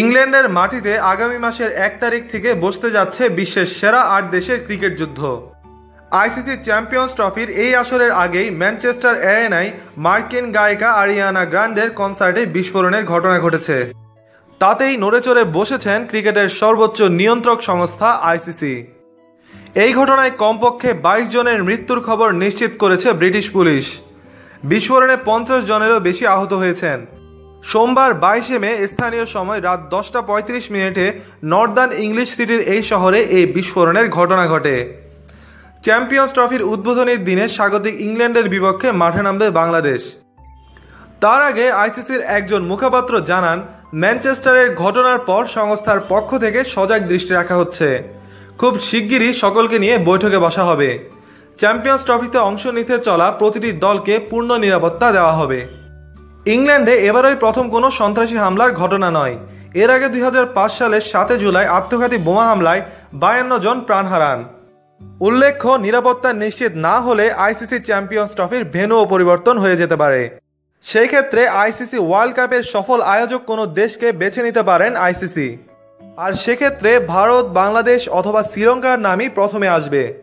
ইংল্যান্ডের মাটিতে আগামী মাসের এক তারিখ থেকে বসতে যাচ্ছে বিশ্বের সেরা আট দেশের ক্রিকেট যুদ্ধ। আইসিসি চ্যাম্পিয়ন্স ট্রফির এই আসরের আগেই ম্যানচেস্টার এরেনায় মার্কিন গায়িকা আরিয়ানা গ্রান্ডের কনসার্টে বিস্ফোরণের ঘটনা ঘটেছে। তাতেই নড়েচড়ে বসেছেন ক্রিকেটের সর্বোচ্চ নিয়ন্ত্রক সংস্থা আইসিসি। এই ঘটনায় কমপক্ষে বাইশ জনের মৃত্যুর খবর নিশ্চিত করেছে ব্রিটিশ পুলিশ। বিস্ফোরণে পঞ্চাশ জনেরও বেশি আহত হয়েছেন। সোমবার বাইশে মে, স্থানীয় সময় রাত দশটা পঁয়ত্রিশ মিনিটে নর্দার্ন ইংলিশ সিটির এই শহরে এই বিস্ফোরণের ঘটনা ঘটে। চ্যাম্পিয়ন্স ট্রফির উদ্বোধনীর দিনে স্বাগতিক ইংল্যান্ডের বিপক্ষে মাঠে নামবে বাংলাদেশ। তার আগে আইসিসির একজন মুখপাত্র জানান, ম্যানচেস্টারের ঘটনার পর সংস্থার পক্ষ থেকে সজাগ দৃষ্টি রাখা হচ্ছে। খুব শিগগিরই সকলকে নিয়ে বৈঠকে বসা হবে। চ্যাম্পিয়ন্স ট্রফিতে অংশ নিতে চলা প্রতিটি দলকে পূর্ণ নিরাপত্তা দেওয়া হবে। ইংল্যান্ডে এবারই প্রথম কোনো সন্ত্রাসী হামলার ঘটনা নয়। এর আগে দুই হাজার পাঁচ সালের সাতে জুলাই আত্মঘাতী বোমা হামলায় বায়ান্ন জন প্রাণ হারান। উল্লেখ্য, নিরাপত্তা নিশ্চিত না হলে আইসিসি চ্যাম্পিয়ন্স ট্রফির ভেন্যুও পরিবর্তন হয়ে যেতে পারে। সেই ক্ষেত্রে আইসিসি ওয়ার্ল্ড কাপের সফল আয়োজক কোনো দেশকে বেছে নিতে পারেন আইসিসি। আর সেক্ষেত্রে ভারত, বাংলাদেশ অথবা শ্রীলঙ্কার নামই প্রথমে আসবে।